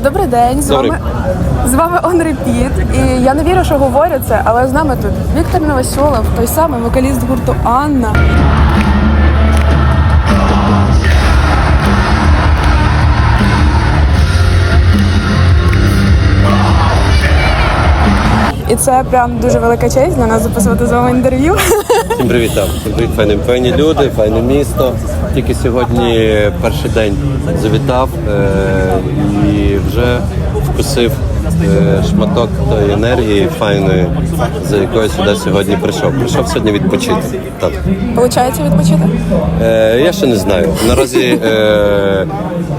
Добрий день, з Добрий. вами з вами On Repeat. І я не вірю, що говорю це, але з нами тут Віктор Новосьолов, той самий вокаліст гурту Анна. І це прям дуже велика честь для нас записувати з вами інтерв'ю. Всім привіт там. Привіт, файні, файні люди, файне місто. Тільки сьогодні перший день завітав е- і вже вкусив шматок тої енергії файної, за якою сюди сьогодні прийшов. Прийшов сьогодні відпочити. Так. Получається відпочити? Е, я ще не знаю. Наразі е,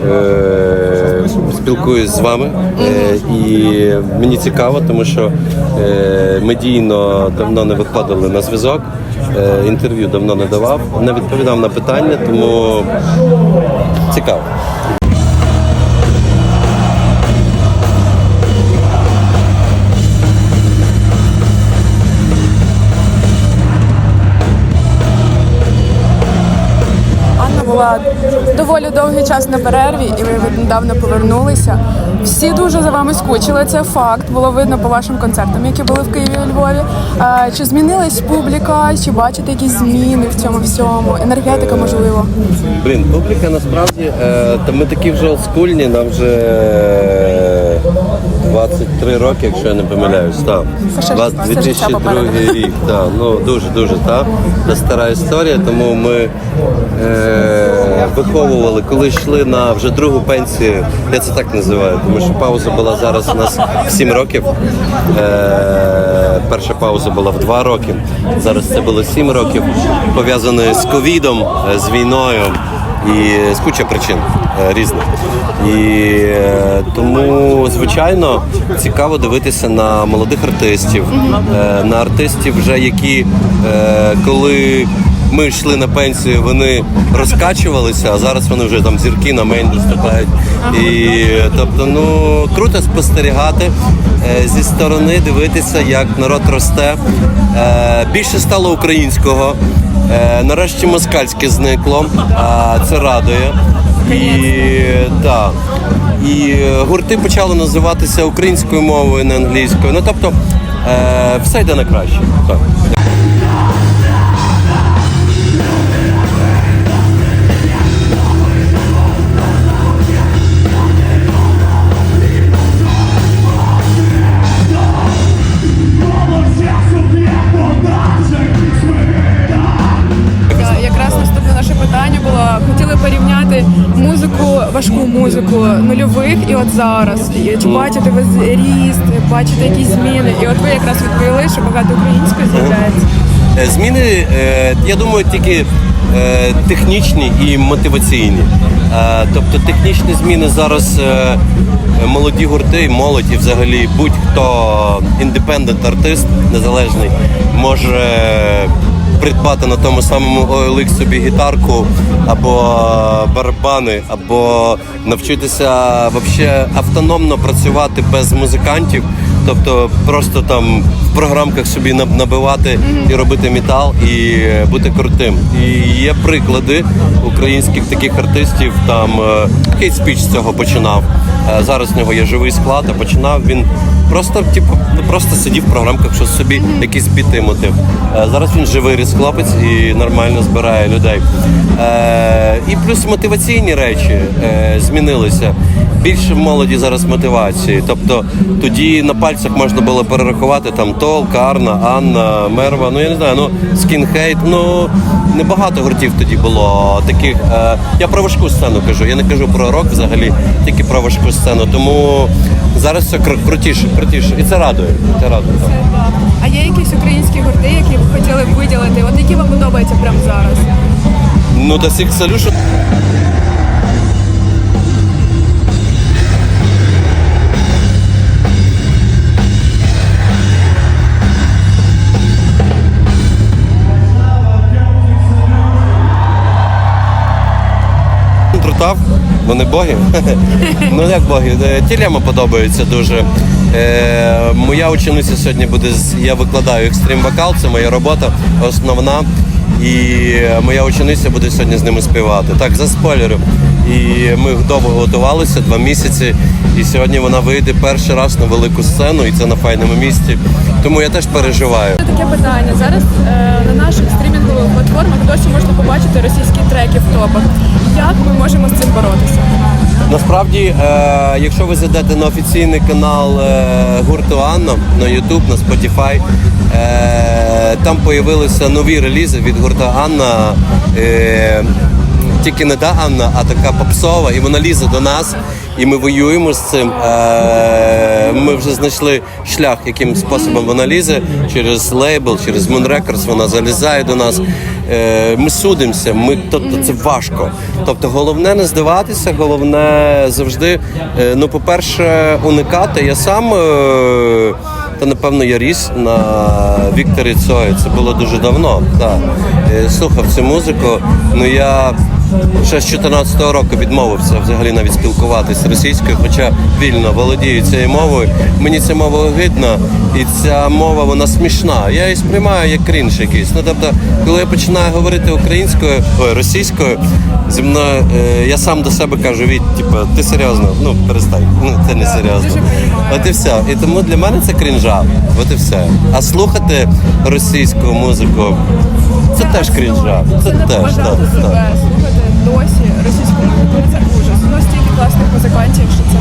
е, спілкуюсь з вами, е, і мені цікаво, тому що е, медійно давно не виходили на зв'язок, е, інтерв'ю давно не давав, не відповідав на питання, тому цікаво. Доволі довгий час на перерві, і ви недавно повернулися. Всі дуже за вами скучили. Це факт. Було видно по вашим концертам, які були в Києві у Львові. Чи змінилась публіка? Чи бачите якісь зміни в цьому всьому? Енергетика, можливо. Блін, публіка насправді, е, та ми такі вже олдскульні, нам вже е, 23 роки, якщо я не помиляюсь. Так. Це ще- Два- 2002 рік, так. Ну дуже дуже та Це стара історія, тому ми е, виховували, коли йшли на вже другу пенсію. Я це так називаю, тому що пауза була зараз у нас в 7 років. Е, перша пауза була в 2 роки. Зараз це було 7 років, пов'язане з ковідом, е, з війною і з куча причин е, різних. І е, тому, звичайно, цікаво дивитися на молодих артистів, е, на артистів, вже які е, коли. Ми йшли на пенсію, вони розкачувалися, а зараз вони вже там зірки на мейн виступають. І тобто, ну круто спостерігати зі сторони, дивитися, як народ росте. Більше стало українського. Нарешті москальське зникло, а це радує. І так. І е, гурти почали називатися українською мовою, не англійською. Ну тобто е, все йде на краще. Так. Нульових і от зараз. І Чи бачите ви ріст, бачите якісь зміни? І от ви якраз відповіли, що багато української з'являється. Е, Зміни, е, я думаю, тільки е, технічні і мотиваційні. Тобто технічні зміни зараз молоді гурти, молодь і взагалі будь-хто індепендент артист незалежний може придбати на тому самому OLX собі гітарку або барабани, або навчитися вообще автономно працювати без музикантів. Тобто просто там в програмках собі набивати і робити метал, і е, бути крутим. І є приклади українських таких артистів. Там Кейт Спіч з цього починав. Е, Зараз в нього є живий склад, а починав він просто, типу, ну, просто сидів в програмках, що собі якісь біти мотив. Е, Зараз він живий різ хлопець і нормально збирає людей. Е, І плюс мотиваційні речі е, змінилися. Більше в молоді зараз мотивації. Тобто тоді на пальцях можна було перерахувати там Толк, Арна, Анна, Мерва. Ну я не знаю, ну скінхейт. Ну небагато гуртів тоді було таких. Я про важку сцену кажу. Я не кажу про рок взагалі, тільки про важку сцену. Тому зараз все кру- крутіше, крутіше. І це радує. Це радує. так. А є якісь українські гурти, які ви хотіли б виділити? От які вам подобаються прямо зараз? Ну до Six Solution вони боги. ну як боги. Тілями подобаються дуже. Е, моя учениця сьогодні буде з- я викладаю екстрім вокал, це моя робота основна. І моя учениця буде сьогодні з ними співати. Так, за спойлером. І ми довго готувалися, два місяці. І сьогодні вона вийде перший раз на велику сцену, і це на файному місці. Тому я теж переживаю. Таке питання. Зараз е, на наших стрімінгових платформах досі можна побачити російські треки в топах. Як ми можемо з цим боротися? Насправді, е, якщо ви зайдете на офіційний канал е, гурту Анна на YouTube, на Spotify, е, там появилися нові релізи від гурта Анна. Е, тільки не та Анна, а така попсова, і вона лізе до нас, і ми воюємо з цим. Е, ми вже знайшли шлях, яким способом вона лізе через лейбл, через Moon Records, вона залізає до нас. Е, ми судимося, ми, тобто це важко. Тобто головне не здаватися, головне завжди, е, ну, по-перше, уникати. Я сам. Е, та напевно я ріс на Вікторі Цої. Це було дуже давно. Так. Слухав цю музику. Ну я ще з 14-го року відмовився взагалі навіть спілкуватися російською, хоча вільно володію цією мовою. Мені ця мова огидна, і ця мова вона смішна. Я її сприймаю як крінж якийсь. Ну тобто, коли я починаю говорити українською, ой, російською, зі мною е, я сам до себе кажу, від, типу, ти серйозно? Ну перестань. Ну це не серйозно. От і все. І тому для мене це крінжа. От і все. А слухати російську музику це теж крінжа. Це теж так, досі російську мову. Це ужас. У стільки класних музикантів, що це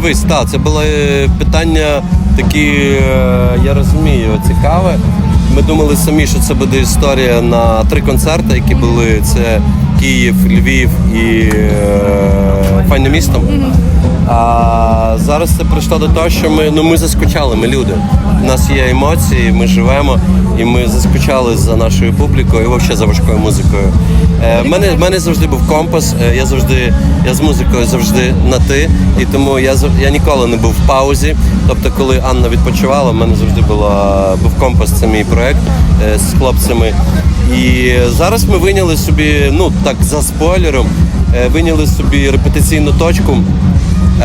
дивись, так, це було е, питання такі, е, я розумію, цікаве. Ми думали самі, що це буде історія на три концерти, які були: це Київ, Львів і е, файне місто. А зараз це прийшло до того, що ми ну ми заскучали, ми люди. У нас є емоції, ми живемо, і ми заскучали за нашою публікою і взагалі за важкою музикою. Е, в мене, в мене завжди був компас. е, Я завжди я з музикою завжди на ти, і тому я я ніколи не був в паузі. Тобто, коли Анна відпочивала, в мене завжди була був компас. Це мій проект е, з хлопцями. І зараз ми виняли собі, ну так за спойлером, виняли собі репетиційну точку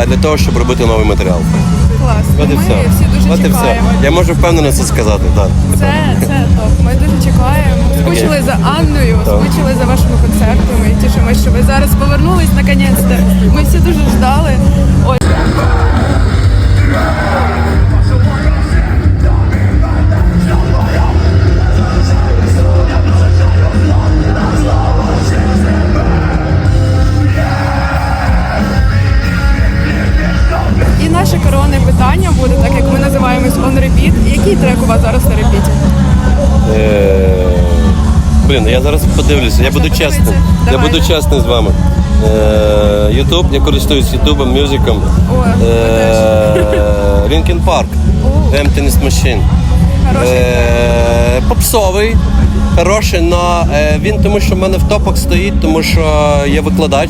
для того, щоб робити новий матеріал. Клас. От і Ми все. всі дуже От і все. чекаємо. Я можу впевнено це сказати. Так. Це, це топ. Ми дуже чекаємо. Скучили за Анною, скучили за вашими концертами. І тішимося, що ви зараз повернулись наконець-то. Ми всі дуже ждали. Ось. Блін, я зараз подивлюся, я буду чесним. Я буду чесним з вами. Е, Ютуб, я користуюсь Ютубом, мюзиком. Е, Park, Emptiness Machine. Хороший Е, Попсовий, хороший, але він тому, що в мене в топах стоїть, тому що я викладач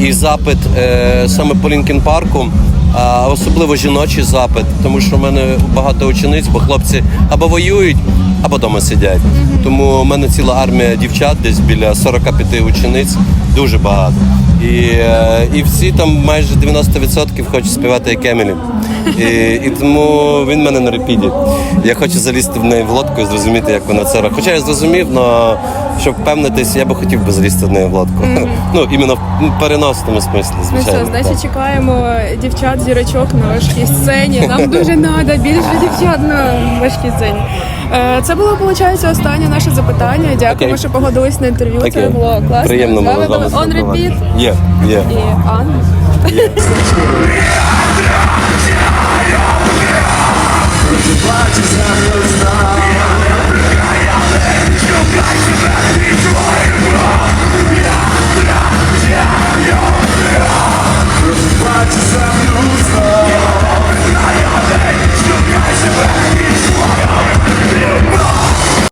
і запит е, саме по Лінкін Парку. А особливо жіночий запит, тому що в мене багато учениць, бо хлопці або воюють, або вдома сидять. Тому в мене ціла армія дівчат, десь біля 45 учениць, дуже багато. І, е, і всі там майже 90% хочуть співати як Емілі. І, і тому він в мене на репіді. Я хочу залізти в неї в лодку і зрозуміти, як вона це робить. Хоча я зрозумів, але щоб впевнитись, я би хотів би залізти в неї в лодку. Ну, іменно в переносному смислі, Ну звичайно. що, значить, чекаємо дівчат зірочок на важкій сцені. Нам дуже треба більше дівчат на важкій сцені. Е, це було виходить, останнє наше запитання. Дякуємо, Окей. що погодились на інтерв'ю. Це було класно. Приємно З було з вами on repeat. Є, є. і Анна. Бачу, сам не узнав. Я шукай себе.